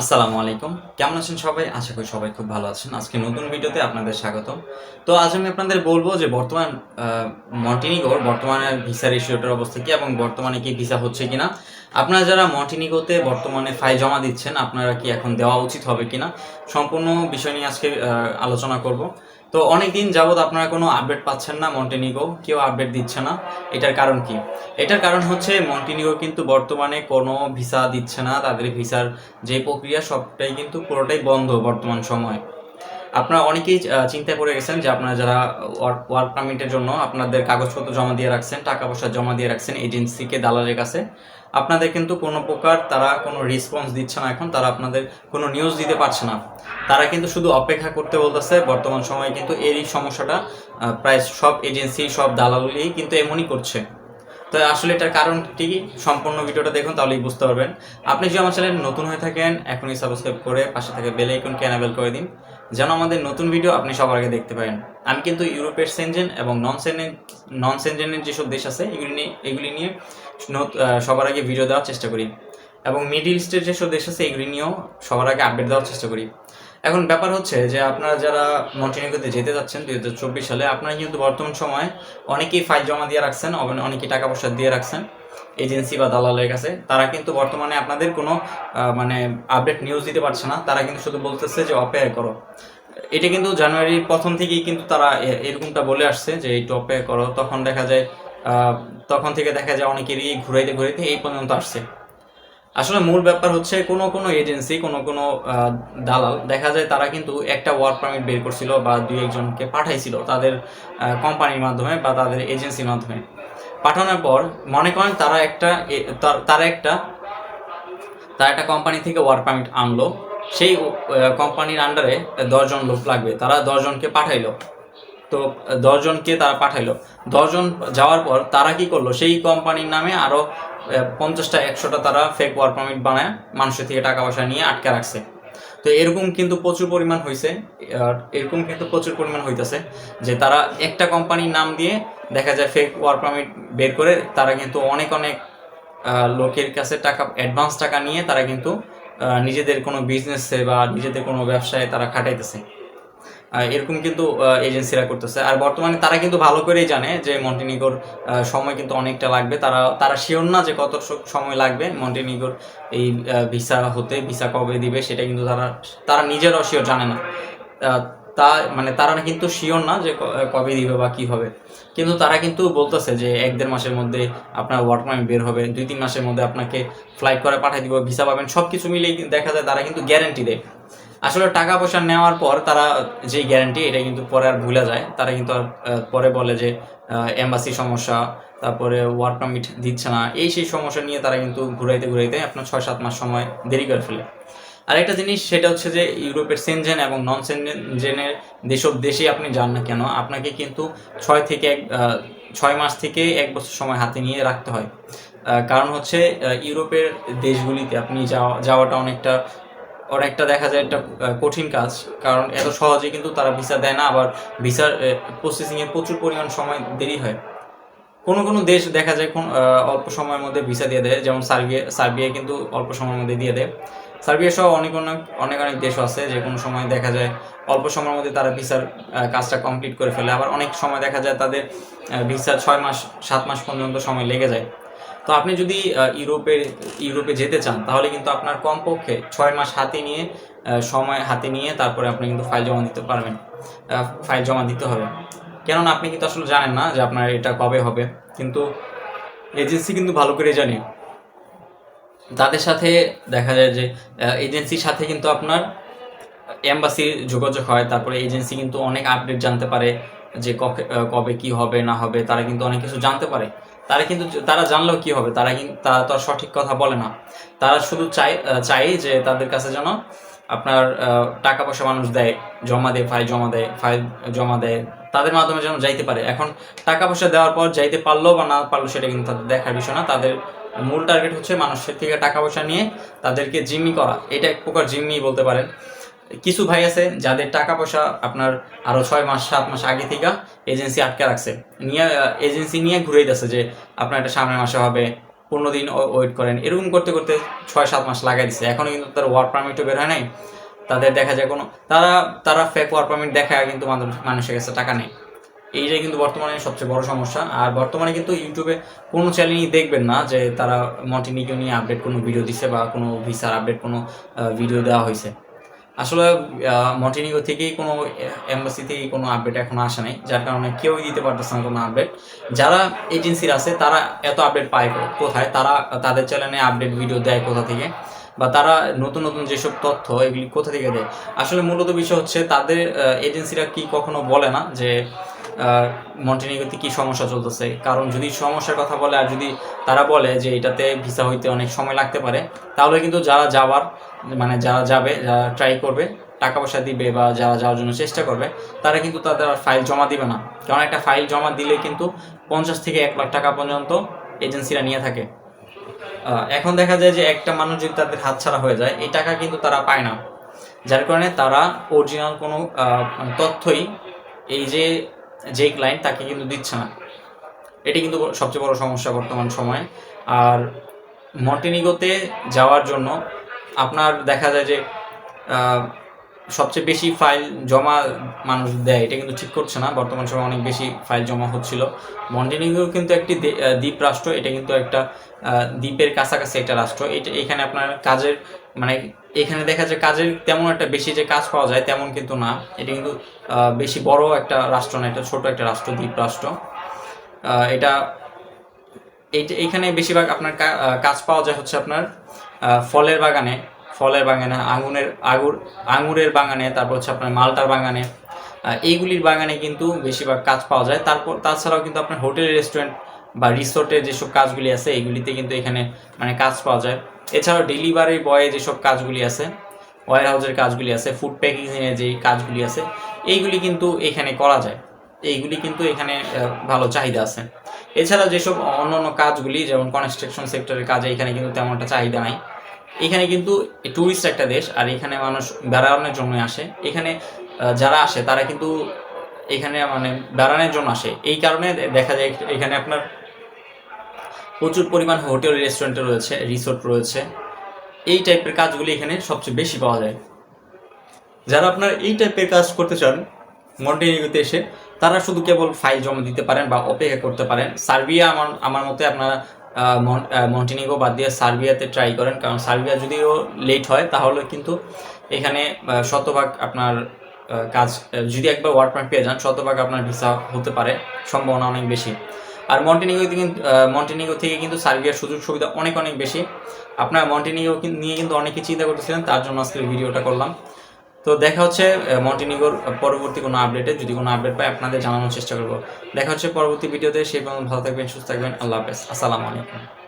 আসসালামু আলাইকুম। কেমন আছেন সবাই? আশা করি সবাই খুব ভালো আছেন। আজকে নতুন ভিডিওতে আপনাদের স্বাগতম। তো আজ আমি আপনাদের বলব যে বর্তমান মন্টিনিগোর বর্তমানে ভিসা রেশিওটার অবস্থা কি এবং বর্তমানে কি ভিসা হচ্ছে কিনা। আপনারা যারা মন্টিনিগোতে বর্তমানে ফাইল জমা দিচ্ছেন, আপনারা কি এখন দেওয়া উচিত হবে কিনা? সম্পূর্ণ বিষয় নিয়ে আজকে আলোচনা করব। তো অনেকদিন যাবত আপনারা কোনো আপডেট পাচ্ছেন না মন্টেনিগো কেউ আপডেট দিচ্ছে না। এটার কারণ কি? এটার কারণ হচ্ছে মন্টেনিগো কিন্তু বর্তমানে কোনো ভিসা দিচ্ছে না, তাদের ভিসার যে প্রক্রিয়া সবটাই কিন্তু পুরোটাই বন্ধ বর্তমান সময়। আপনারা অনেকেই চিন্তায় পড়ে গেছেন যে আপনারা যারা ওয়ার্ক পারমিটের জন্য আপনাদের কাগজপত্র জমা দিয়ে রাখছেন, টাকা পয়সা জমা দিয়ে রাখছেন এজেন্সিকে দালালের কাছে আপনাদের কিন্তু কোনো প্রকার তারা কোনো রেসপন্স দিচ্ছে না এখন, তারা আপনাদের কোনো নিউজ দিতে পারছে না। তারা কিন্তু শুধু অপেক্ষা করতে বলতেছে, বর্তমান সময়ে কিন্তু এরই সমস্যাটা প্রায় সব এজেন্সি সব দালালি কিন্তু এমনই করছে। তো আসলে এটার কারণ কি, সম্পূর্ণ ভিডিওটা দেখুন তাহলেই বুঝতে পারবেন। আপনি যদি আমার চ্যানেল নতুন হয়ে থাকেন, এখনই সাবস্ক্রাইব করে পাশে থেকে বেল আইকনকে এনাবেল করে দিন। যেন আমাদের নতুন ভিডিও আপনি সবার আগে দেখতে পারেন। আমি কিন্তু ইউরোপের সেনজেন এবং নন সেনজেন, নন সেনজেনের যেসব দেশ আছে, এগুলি নিয়ে এগুলি নিয়ে সবার আগে ভিডিও দেওয়ার চেষ্টা করি। এবং মিডিল ইস্টের যেসব দেশ আছে, এগুলি নিয়েও সবার আগে আপডেট দেওয়ার চেষ্টা করি। এখন ব্যাপার হচ্ছে যে, আপনারা যারা মন্টিনিগোতে যেতে যাচ্ছেন দুই হাজার চব্বিশ সালে, আপনারা কিন্তু বর্তমান সময় অনেকেই ফাইল জমা দিয়ে রাখছেন অনে- অনেকেই টাকা পয়সা দিয়ে রাখছেন এজেন্সি বা দালালের কাছে। তারা কিন্তু বর্তমানে আপনাদের কোনো মানে আপডেট নিউজ দিতে পারছে না, তারা কিন্তু শুধু বলতেছে যে, অপেক্ষা করো। এটা কিন্তু জানুয়ারির প্রথম থেকেই কিন্তু তারা এরকমটা বলে আসছে যে, একটু অপেক্ষা করো। তখন দেখা যায় তখন থেকে দেখা যায় অনেকেরই ঘুরাইতে ঘুরাইতে এই পর্যন্ত আসছে। আসলে মূল ব্যাপার হচ্ছে কোনো কোনো এজেন্সি কোনো কোনো দালাল দেখা যায় তারা কিন্তু একটা ওয়ার্ক পারমিট বের করছিল বা দুই একজনকে পাঠাইছিল তাদের কোম্পানির মাধ্যমে বা তাদের এজেন্সির মাধ্যমে। পাঠানোর পর মনে করেন তারা একটা তারা একটা তারা একটা কোম্পানি থেকে ওয়ার্ক পারমিট আনলো। সেই কোম্পানির আন্ডারে দশজন লোক লাগবে তারা দশজনকে পাঠাইলো। তো দশজনকে তারা পাঠাইলো। দশজন যাওয়ার পর তারা কি করল? সেই কোম্পানির নামে আরও আহ, পঞ্চাশটা, একশোটা তারা ফেক ওয়ার্ক পারমিট বানায়, মানুষের থেকে টাকা পয়সা নিয়ে আটকে রাখছে। তো এরকম কিন্তু প্রচুর পরিমাণ হয়েছে আর এরকম কিন্তু প্রচুর পরিমাণ হইতেছে যে তারা একটা কোম্পানির নাম দিয়ে দেখা যায় ফেক ওয়ার্ক পারমিট বের করে, তারা কিন্তু অনেক অনেক লোকের কাছে টাকা অ্যাডভান্স টাকা নিয়ে তারা কিন্তু নিজেদের কোনো বিজনেসে বা নিজেদের কোনো ব্যবসায় তারা খাটাইতেছে। এরকম কিন্তু এজেন্সিরা করতেছে। আর বর্তমানে তারা কিন্তু ভালো করেই জানে যে মন্টিনিগোর সময় কিন্তু অনেকটা লাগবে। তারা তারা শিওর না যে কত সময় লাগবে মন্টিনিগোর এই ভিসা হতে ভিসা কবে দিবে সেটা কিন্তু তারা তারা নিজেরাও শিওর জানে না। তা মানে তারা কিন্তু শিওর না যে কবে দিবে বা কি হবে। কিন্তু তারা কিন্তু বলতেছে যে এক দেড় মাসের মধ্যে আপনার ওয়ার্ক পারমিট বের হবে, দুই তিন মাসের মধ্যে আপনাকে ফ্লাইট করে পাঠিয়ে দিব ভিসা পাবেন সব কিছু মিলেই দেখা যায় তারা কিন্তু গ্যারেন্টি দেয়। আসলে টাকা পয়সা নেওয়ার পর তারা যে গ্যারান্টি এটা কিন্তু পরে আর ভুলে যায়। তারা কিন্তু আর পরে বলে যে এম্বাসি সমস্যা, তারপরে ওয়ার্ক পারমিট দিচ্ছে না। এই সেই সমস্যা নিয়ে তারা কিন্তু ঘুরাইতে ঘুরাইতে আপনার ছয় সাত মাস সময় দেরি করে ফেলে। আরেকটা জিনিস, সেটা হচ্ছে যে, ইউরোপের সেনজেন এবং নন সেনজেনের যেসব দেশে আপনি যান না কেন, আপনাকে কিন্তু ছয় থেকে এক ছয় মাস থেকে এক বছর সময় হাতে নিয়ে রাখতে হয়। কারণ হচ্ছে ইউরোপের দেশগুলিতে আপনি যাওয়া, যাওয়াটা অনেকটা অনেকটা দেখা যায় একটা কঠিন কাজ, কারণ এত সহজে কিন্তু তারা ভিসা দেয় না, আবার ভিসার প্রসেসিংয়ে প্রচুর পরিমাণ সময় দেরি হয়। কোনো কোনো দেশ দেখা যায় কোন অল্প সময়ের মধ্যে ভিসা দিয়ে দেয়, যেমন সার্বিয়া সার্বিয়া কিন্তু অল্প সময়ের মধ্যে দিয়ে দেয়। সার্বিয়া সহ অনেক অনেক অনেক অনেক দেশ আছে, যে কোনো সময় দেখা যায় অল্প সময়ের মধ্যে তারা ভিসার কাজটা কমপ্লিট করে ফেলে, আবার অনেক সময় দেখা যায় তাদের ভিসা ছয় মাস, সাত মাস পর্যন্ত সময় লেগে যায়। তো আপনি যদি আহ, ইউরোপের ইউরোপে যেতে চান তাহলে কিন্তু আপনার কমপক্ষে ছয় মাস হাতে নিয়ে সময় হাতে নিয়ে তারপরে আপনি কিন্তু ফাইল জমা দিতে পারবেন। ফাইল জমা দিতে হবে। কেননা আপনি কিন্তু আসলে জানেন না যে আপনার এটা কবে হবে। কিন্তু এজেন্সি কিন্তু ভালো করে জানে। তাদের সাথে দেখা যায় যে এজেন্সির সাথে কিন্তু আপনার এম্বাসির যোগাযোগ হয়। তারপরে এজেন্সি কিন্তু অনেক আপডেট জানতে পারে যে কবে কি হবে না হবে তারা কিন্তু অনেক কিছু জানতে পারে। তারা কিন্তু তারা জানলেও কি হবে, তারা কিন্তু তারা তো আর সঠিক কথা বলে না। তারা শুধু চাই চাই যে তাদের কাছে যেন আপনার টাকা পয়সা মানুষ দেয়, জমা দেয় ফাইল জমা দেয় ফাইল জমা দেয়, তাদের মাধ্যমে যেন যাইতে পারে। এখন টাকা পয়সা দেওয়ার পর যাইতে পারল বা না পারল সেটা কিন্তু তাদের দেখার বিষয় না। তাদের মূল টার্গেট হচ্ছে মানুষের থেকে টাকা পয়সা নিয়ে তাদেরকে জিম্মি করা। এটা এক প্রকার জিম্মি বলতে পারেন। কিছু ভাই আছে যাদের টাকা পয়সা আপনার আরও ছয় মাস, সাত মাস আগে থেকে এজেন্সি আটকে রাখছে। নিয়ে এজেন্সি নিয়ে ঘুরেই যাচ্ছে যে আপনার এটা সামনের মাসে হবে, পনেরো দিন ওয়েট করেন। এরকম করতে করতে ছয়, সাত মাস লাগাই দিচ্ছে এখনও কিন্তু তার ওয়ার্ক পারমিটও বের হয় নাই। তাদের দেখা যায় কোনো তারা তারা ফেক ওয়ার্ক পারমিট দেখায়, কিন্তু মানুষের কাছে টাকা নেই। এইটাই কিন্তু বর্তমানে সবচেয়ে বড় সমস্যা। আর বর্তমানে কিন্তু ইউটিউবে কোনো চ্যানেলই দেখবেন না যে তারা মন্টিনিগো নিয়ে আপডেট কোনো ভিডিও দিছে বা কোনো ভিসার আপডেট কোনো ভিডিও দেওয়া হয়েছে আসলে মন্টিনিগো থেকেই কোনো এম্বাসি থেকেই কোনো আপডেট এখনও আসে নাই। যার কারণে কেউই দিতে পারতেছে না কোনো আপডেট যারা এজেন্সির আছে, তারা এত আপডেট পায় কোথায়? তারা, তাদের চ্যানেলে আপডেট ভিডিও দেয় কোথা থেকে? বা তারা নতুন নতুন যেসব তথ্য, এগুলি কোথা থেকে দেয়? আসলে মূলত বিষয় হচ্ছে, তাদের এজেন্সিরা কি কখনো বলে না যে মন্টিনিগোতে কি সমস্যা চলতেছে? কারণ যদি সমস্যার কথা বলে আর যদি তারা বলে যে এটাতে ভিসা হইতে অনেক সময় লাগতে পারে, তাহলে কিন্তু যারা যাওয়ার মানে যারা যাবে, যারা ট্রাই করবে, টাকা পয়সা দিবে বা যারা যাওয়ার জন্য চেষ্টা করবে, তারা কিন্তু তাদের ফাইল জমা দিবে না। কারণ একটা ফাইল জমা দিলে কিন্তু পঞ্চাশ থেকে এক লাখ টাকা পর্যন্ত এজেন্সিরা নিয়ে থাকে। এখন দেখা যায় যে একটা মানুষ যদি তাদের হাতছাড়া হয়ে যায়, এই টাকা কিন্তু তারা পায় না। যার কারণে তারা অরিজিনাল কোনো মানে তথ্যই এই যে যে ক্লায়েন্ট তাকে কিন্তু দিচ্ছে না। এটি কিন্তু সবচেয়ে বড় সমস্যা বর্তমান সময়ে। আর মন্টিনিগোতে যাওয়ার জন্য আপনার দেখা যায় যে সবচেয়ে বেশি ফাইল জমা মানুষ দেয়, এটা কিন্তু ঠিক করছে না। বর্তমান সময়ে অনেক বেশি ফাইল জমা হচ্ছিল। মন্টেনিগো কিন্তু একটি দ্বীপ রাষ্ট্র। এটা কিন্তু একটা দ্বীপের কাছাকাছি একটা রাষ্ট্র। এটা এখানে আপনার কাজের মানে এখানে দেখা যায় কাজের তেমন একটা বেশি যে কাজ পাওয়া যায় তেমন কিন্তু না। এটা কিন্তু বেশি বড় একটা রাষ্ট্র না, এটা ছোট একটা রাষ্ট্র, দ্বীপ রাষ্ট্র। এটা এইখানে বেশিরভাগ আপনার কাজ পাওয়া যায় হচ্ছে আপনার ফলের বাগানে। ফলের বাগানে, আঙুরের, আগুর, আঙুরের বাগানে, তারপর হচ্ছে আপনার মালটার বাগানে। এইগুলির বাগানে কিন্তু বেশিরভাগ কাজ পাওয়া যায়। তারপর, তাছাড়াও কিন্তু আপনার হোটেল রেস্টুরেন্ট বা রিসোর্টের যেসব কাজগুলি আছে এইগুলিতে কিন্তু এখানে মানে কাজ পাওয়া যায়। এছাড়াও ডেলিভারি বয়ে যেসব কাজগুলি আছে ওয়ার হাউসের কাজগুলি আছে ফুড প্যাকেজিংয়ের যে কাজগুলি আছে, এইগুলি কিন্তু এখানে করা যায়। এইগুলি কিন্তু এখানে ভালো চাহিদা আছে। এছাড়া যেসব অন্য অন্য কাজগুলি, যেমন কনস্ট্রাকশন সেক্টরের কাজে এখানে কিন্তু তেমন একটা চাহিদা নাই। এখানে কিন্তু ট্যুরিস্ট একটা দেশ, আর এখানে মানুষ বেড়ানোর জন্য আসে। এখানে যারা আসে, তারা কিন্তু এখানে মানে বেড়ানোর জন্য আসে। এই কারণে দেখা যায় এখানে আপনার প্রচুর পরিমাণ হোটেল রেস্টুরেন্ট রয়েছে রিসোর্ট রয়েছে। এই টাইপের কাজগুলি এখানে সবচেয়ে বেশি পাওয়া যায়। যারা আপনার এই টাইপের কাজ করতে চান মন্টিনিগোতে এসে, তারা শুধু কেবল ফাইল জমা দিতে পারেন বা অপেক্ষা করতে পারেন। সার্বিয়া আমার আমার মতে আপনারা মন- মন্টিনিগো বাদ দিয়ে সার্বিয়াতে ট্রাই করেন। কারণ সার্বিয়া যদিও লেট হয়, তাহলে কিন্তু এখানে শতভাগ আপনার কাজ যদি একবার ওয়ার্ক পারমিট পেয়ে যান, শতভাগ আপনার ভিসা হতে পারে। সম্ভাবনা অনেক বেশি। আর মন্টিনিগো কিন্তু মন্টেনিগো থেকে কিন্তু সার্বিয়ার সুযোগ সুবিধা অনেক অনেক বেশি। আপনার মন্টেনিগো নিয়ে কিন্তু অনেকে চিন্তা করতেছিলেন, তার জন্য আজকে ভিডিওটা করলাম। তো দেখা হচ্ছে মন্টেনিগোর মন্টিনিগোর পরবর্তী কোনো আপডেটে যদি কোনো আপডেট পাই, আপনাদের জানানোর চেষ্টা করব। দেখা হচ্ছে পরবর্তী ভিডিওতে। সেই পর্যন্ত ভালো থাকবেন, সুস্থ থাকবেন। আল্লাহ হাফেজ। আসসালামু আলাইকুম।